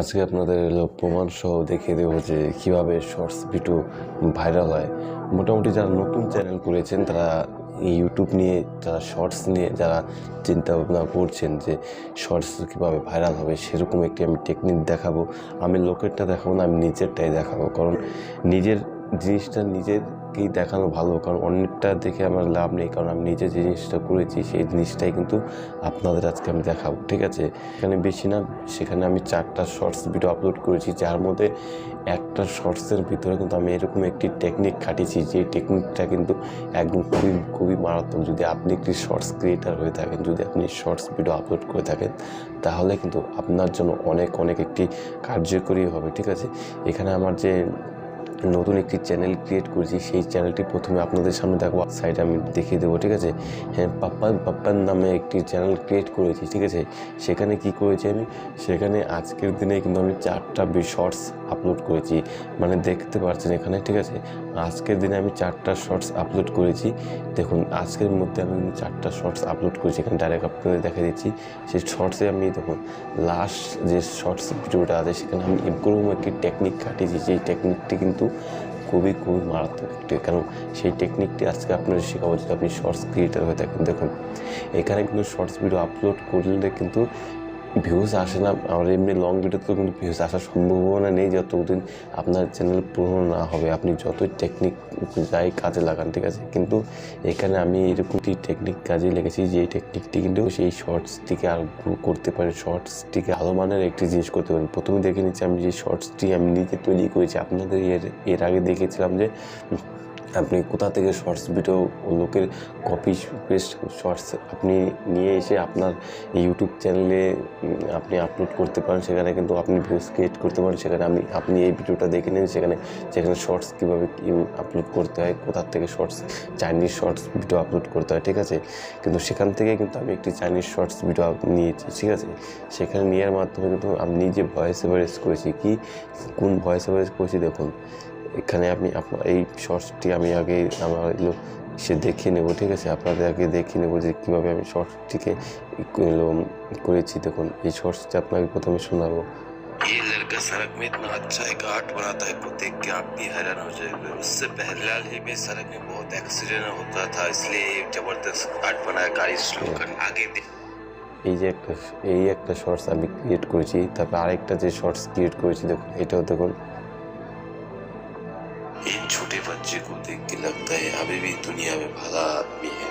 আজকে আপনাদের প্রমাণ সহ দেখিয়ে দেবো যে কীভাবে শর্টস ভিডিও ভাইরাল হয়। মোটামুটি যারা নতুন চ্যানেল করেছেন, তারা ইউটিউব নিয়ে, যারা শর্টস নিয়ে, যারা চিন্তা ভাবনা করছেন যে শর্টস কীভাবে ভাইরাল হবে, সেরকম একটি আমি টেকনিক দেখাবো। আমি লোকেরটা দেখাবো না, আমি নিজেরটাই দেখাবো। কারণ নিজের জিনিসটা নিজেরকেই দেখানো ভালো, কারণ অন্যটা দেখে আমার লাভ নেই, কারণ আমি নিজে যে জিনিসটা করেছি সেই জিনিসটাই কিন্তু আপনাদের আজকে আমি দেখাবো, ঠিক আছে? এখানে বেশি না, সেখানে আমি চারটা শর্টস ভিডিও আপলোড করেছি, যার মধ্যে একটা শর্টসের ভিতরে কিন্তু আমি এরকম একটি টেকনিক খাটিয়েছি, যে টেকনিকটা কিন্তু একদম খুবই খুবই মারাত্মক। যদি আপনি একটি শর্টস ক্রিয়েটার হয়ে থাকেন, যদি আপনি শর্টস ভিডিও আপলোড করে থাকেন, তাহলে কিন্তু আপনার জন্য অনেক অনেক একটি কার্যকরী হবে, ঠিক আছে? এখানে আমার যে নতুন একটি চ্যানেল ক্রিয়েট করেছি, সেই চ্যানেলটি প্রথমে আপনাদের সামনে দেখো সাইড আমি দেখিয়ে দেবো, ঠিক আছে? হ্যাঁ পাপ্পা, পাপ্পার নামে একটি চ্যানেল ক্রিয়েট করেছি, ঠিক আছে? সেখানে কি করেছি আমি? সেখানে আজকের দিনে কিন্তু আমি চারটা শর্টস আপলোড করেছি। মানে দেখতে পারছেন এখানে, ঠিক আছে? আজকের দিনে আমি চারটা শর্টস আপলোড করেছি। দেখুন, আজকের মধ্যে আমি চারটা শর্টস আপলোড করেছি। এখানে ডাইরেক্ট আপনাদের দেখা দিচ্ছি। সেই শর্টসে আমি দেখুন লাস্ট যে শর্টস ভিডিওটা আছে, সেখানে আমি এরকম একটি টেকনিক খাটিয়েছি সেই টেকনিকটি কিন্তু খুবই খুবই মারাত্মক একটি। কারণ সেই টেকনিকটি আজকে আপনাদের শেখাবো, যদি আপনি শর্টস ক্রিয়েটার হয়ে থাকেন। দেখুন, এখানে কিন্তু শর্টস ভিডিও আপলোড করলে কিন্তু ভিউজ আসে না। আমার এমনি লং ভিডিওতে কিন্তু ভিউজ আসার সম্ভাবনা নেই যতদিন আপনার চ্যানেল পুরনো না হবে। আপনি যতই টেকনিক যাই কাজে লাগান, ঠিক আছে? কিন্তু এখানে আমি এরকমটি টেকনিক কাজে লেগেছি যে টেকনিকটি কিন্তু সেই শর্টসটিকে আর গ্রো করতে পারে। শর্টসটিকে ভালো মানের একটি জিনিস করতে পারেন প্রথমে দেখে নিচ্ছি আমি যে শর্টসটি আমি নিজে তৈরি করেছি। আপনাদের এর এর আগে দেখেছিলাম যে আপনি কোথা থেকে শর্টস ভিডিও লোকের কপি পেস্ট শর্টস আপনি নিয়ে এসে আপনার ইউটিউব চ্যানেলে আপনি আপলোড করতে পারেন। সেখানে কিন্তু আপনি ভিউজ ক্রিয়েট করতে পারেন। সেখানে আমি, আপনি এই ভিডিওটা দেখে নিন। সেখানে সেখানে শর্টস কীভাবে আপলোড করতে হয়, কোথা থেকে shorts Chinese shorts video upload করতে হয়, ঠিক আছে? কিন্তু সেখান থেকে কিন্তু আমি একটি চাইনিজ শর্টস ভিডিও নিয়েছি, ঠিক আছে? সেখানে নেওয়ার মাধ্যমে কিন্তু আমি নিজে ভয়েস এভারেজ করেছি। কি? কোন ভয়েস এভারেজ করেছি দেখুন। এখানে আমি আপনার এই শর্টসটি আমি আগে আমার এগুলো সে দেখে নেব ঠিক আছে আপনাদের আগে দেখে নেব যে কীভাবে আমি শর্টসটিকে এগুলো করেছি দেখুন এই শর্টসটি আপনাকে প্রথমে শোনাবো ये लड़का सड़क में इतना अच्छा एक आर्ट बनाता है को देख के आप भी हैरान हो जाएंगे उससे पहले हाल ही में सड़क में बहुत एक्सीडेंट होता था इसलिए ये जबरदस्त आर्ट बनाया गाड़ी स्लो कर आगे दे এই যে একটা এই একটা শর্টস আমি ক্রিয়েট করেছি তারপর আরেকটা যে শর্টস क्रिएट করেছি দেখুন এটাও দেখুন अभी भी दुनिया में भला आदमी है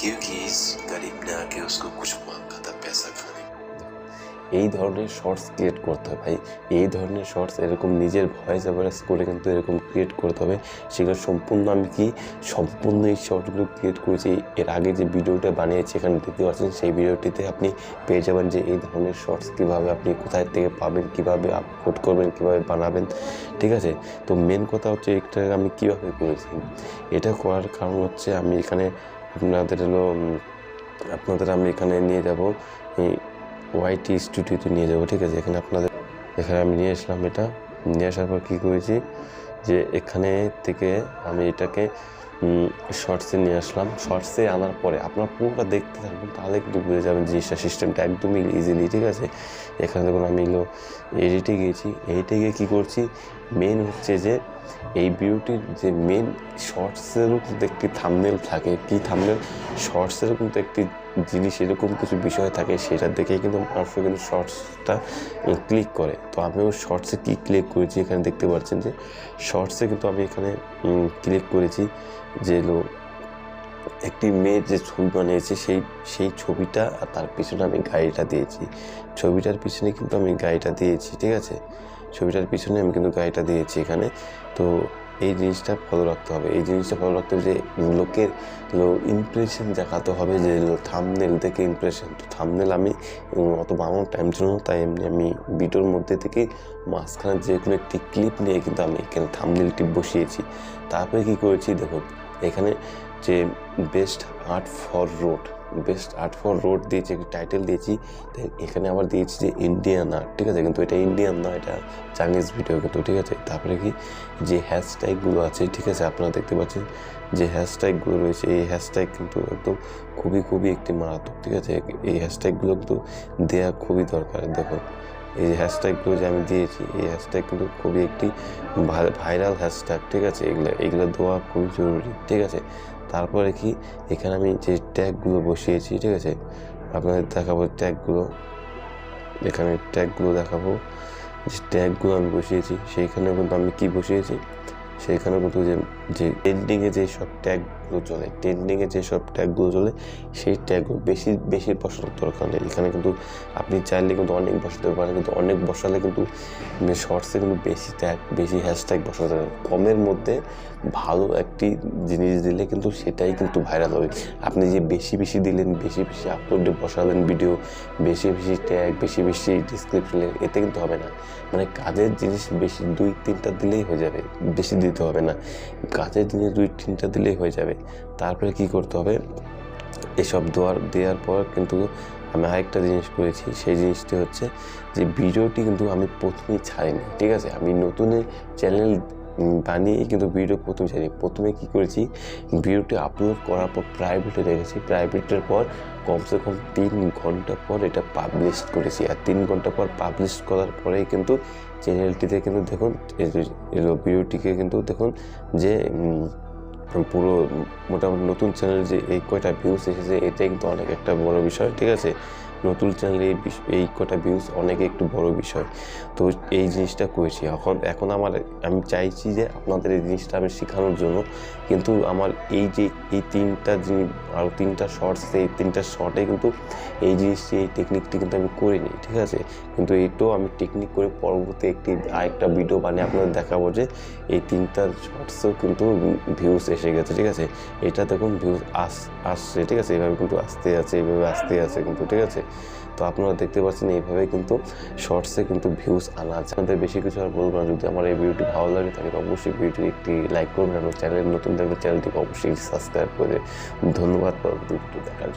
क्योंकि इस गरीब ने आके उसको कुछ। এই ধরনের শর্টস ক্রিয়েট করতে হবে, ভাই। এই ধরনের শর্টস এরকম নিজের ভয়েস অ্যাভারেজ করে কিন্তু এরকম ক্রিয়েট করতে হবে। সেগুলো সম্পূর্ণ আমি কি সম্পূর্ণ এই শর্টগুলো ক্রিয়েট করেছি। এর আগে যে ভিডিওটা বানিয়েছি, এখানে দেখতে পাচ্ছেন, সেই ভিডিওটিতে আপনি পেয়ে যাবেন যে এই ধরনের শর্টস কীভাবে আপনি কোথায় থেকে পাবেন, কীভাবে আপলোড করবেন, কীভাবে বানাবেন, ঠিক আছে? তো মেন কথা হচ্ছে এটা আমি কীভাবে করেছি? এটা করার কারণ হচ্ছে আমি এখানে আপনাদের হলো আপনাদের আমি এখানে নিয়ে যাব ওয়াইটি স্টুডিওতে নিয়ে যাব, ঠিক আছে? এখানে আপনাদের, এখানে আমি নিয়ে আসলাম এটা। নিয়ে আসার পর কী করেছি? যে এখানে থেকে আমি এটাকে শর্টসে নিয়ে আসলাম। শর্টসে আনার পরে আপনার পুরোটা দেখতে থাকবেন তাহলে কিন্তু বুঝে যাবেন জিনিসটা সিস্টেমটা একদমই ইজিলি ঠিক আছে? এখানে দেখুন আমি এগুলো এডিটে গিয়েছি। এডিটে গিয়ে কী করছি? মেন হচ্ছে যে এই ভিডিওটির যে মেন শর্টসেরও কিন্তু একটি থামনেল থাকে। কি থামনেল শর্টসেরও কিন্তু একটি জিনিস এরকম কিছু বিষয় থাকে সেটা দেখেই কিন্তু মানুষ কিন্তু শর্টসটা ক্লিক করে। তো আমিও শর্টসে কী ক্লিক করেছি এখানে দেখতে পাচ্ছেন যে, শর্টসে কিন্তু আমি এখানে ক্লিক করেছি যে হলো একটি মেয়ের যে ছবি বানিয়েছে সেই সেই ছবিটা আর তার পিছনে আমি গাড়িটা দিয়েছি। ছবিটার পিছনে কিন্তু আমি গাড়িটা দিয়েছি, ঠিক আছে? ছবিটার পিছনে আমি কিন্তু গাড়িটা দিয়েছি এখানে। তো এই জিনিসটা ফলো রাখতে হবে। এই জিনিসটা ফলো রাখতে হবে যে লোকের ইমপ্রেশন দেখাতে হবে যে থামনেল থেকে ইমপ্রেশন তো থামনেল আমি অত বানানোর টাইম ছিল না, তাই এমনি আমি ভিডিওর মধ্যে থেকে মাঝখানে যে কোনো একটি ক্লিপ নিয়ে কিন্তু আমি এখানে থামনেলটি বসিয়েছি। তারপরে কী করেছি দেখুন এখানে যে best art for road best art for road দিয়েছি, একটি টাইটেল দিয়েছি এখানে আবার দিয়েছি যে ইন্ডিয়ান আর্ট ঠিক আছে? কিন্তু এটা ইন্ডিয়ান না, এটা চাইনিজ ভিডিও কিন্তু, ঠিক আছে? তারপরে কি? যে হ্যাশট্যাগুলো আছে, ঠিক আছে? আপনারা দেখতে পাচ্ছেন যে হ্যাশট্যাগুলো রয়েছে, এই হ্যাশট্যাগ কিন্তু একদম খুবই খুবই একটি মারাত্মক, ঠিক আছে? এই হ্যাশট্যাগুলো কিন্তু দেওয়া খুবই দরকার দেখো এই হ্যাশট্যাগুলো যে আমি দিয়েছি, এই হ্যাশট্যাগ কিন্তু খুবই একটি ভাইরাল হ্যাশট্যাগ ঠিক আছে? এগুলো এগুলো দেওয়া খুবই জরুরি, ঠিক আছে? তারপরে কি এখানে আমি যে ট্যাগগুলো বসিয়েছি, ঠিক আছে? আপনাদের দেখাবো ট্যাগগুলো। এখানে ট্যাগগুলো দেখাবো। যে ট্যাগগুলো আমি বসিয়েছি সেইখানে কিন্তু আমি কি বসিয়েছি? সেইখানে কিন্তু যে যে ট্রেন্ডিংয়ে যে সব ট্যাগগুলো চলে, ট্রেন্ডিংয়ে যে সব ট্যাগগুলো চলে, সেই ট্যাগগুলো বেশি বেশি বসানোর দরকার নেই। এখানে কিন্তু আপনি চাইলে কিন্তু অনেক বসাতে পারেন, কিন্তু অনেক বসালে কিন্তু শর্টসে কিন্তু বেশি ট্যাগ বেশি হ্যাশট্যাগ বসাতে হবে কমের মধ্যে ভালো একটি জিনিস দিলে কিন্তু সেটাই কিন্তু ভাইরাল হবে। আপনি যে বেশি বেশি দিলেন, বেশি বেশি আপলোডে বসালেন ভিডিও বেশি বেশি ট্যাগ বেশি বেশি ডিসক্রিপশন এতে কিন্তু হবে না। মানে কাজের জিনিস বেশি দুই তিনটা দিলেই হয়ে যাবে, বেশি দিতে হবে না। কাজের জিনিস দুই তিনটা দিলেই হয়ে যাবে। তারপরে কি করতে হবে? এসব দেওয়ার দেওয়ার পর কিন্তু আমি আরেকটা জিনিস করেছি, সেই জিনিসটি হচ্ছে যে ভিডিওটি কিন্তু আমি প্রথমেই ছাড়িনি, ঠিক আছে? আমি নতুন চ্যানেল বানিয়ে কিন্তু ভিডিও প্রথমে ছাড়ি প্রথমে কী করেছি, ভিডিওটি আপলোড করার পর প্রাইভেটে রেখেছি প্রাইভেটের পর কমসে কম তিন ঘণ্টা পর এটা পাবলিশ করেছি। আর তিন ঘণ্টা পর পাবলিশ করার পরেই কিন্তু চ্যানেলটিতে কিন্তু দেখুন ভিডিওটিকে কিন্তু দেখুন যে পুরো মোটামুটি নতুন চ্যানেল যে এই কয়টা ভিউজ এসেছে, এটাই কিন্তু অনেক একটা বড় বিষয়, ঠিক আছে? নতুন চ্যানেলে এই কটা ভিউজ অনেক একটু বড় বিষয়। তো এই জিনিসটা করেছি। এখন এখন আমার, আমি চাইছি যে আপনাদের এই জিনিসটা আমি শেখানোর জন্য। কিন্তু আমার এই যে, এই তিনটা জিনিস আর তিনটা শর্টস এই তিনটা শর্টে কিন্তু এই জিনিসটি এই টেকনিকটি কিন্তু আমি করিনি, ঠিক আছে? কিন্তু এইটাও আমি টেকনিক করে পরবর্তী একটি, আরেকটা ভিডিও বানিয়ে আপনাদের দেখাবো যে এই তিনটা শর্টসেও কিন্তু ভিউজ এসে গেছে, ঠিক আছে? এটা দেখুন ভিউজ আস, আসছে, ঠিক আছে? এভাবে কিন্তু আসতে আছে, এভাবে আসতে আছে কিন্তু, ঠিক আছে? তো আপনারা দেখতে পাচ্ছেন এইভাবে কিন্তু শর্টসে কিন্তু ভিউজ আনা আছে। আমাদের বেশি কিছু আর বলব না। যদি আমার এই ভিডিওটি ভালো লাগে, তাহলে অবশ্যই ভিডিওটি একটি লাইক করবেন। এবং চ্যানেল নতুন থাকলে চ্যানেলটিকে অবশ্যই সাবস্ক্রাইব করে ধন্যবাদ পরবর্তী ভিডিও দেখার জন্য।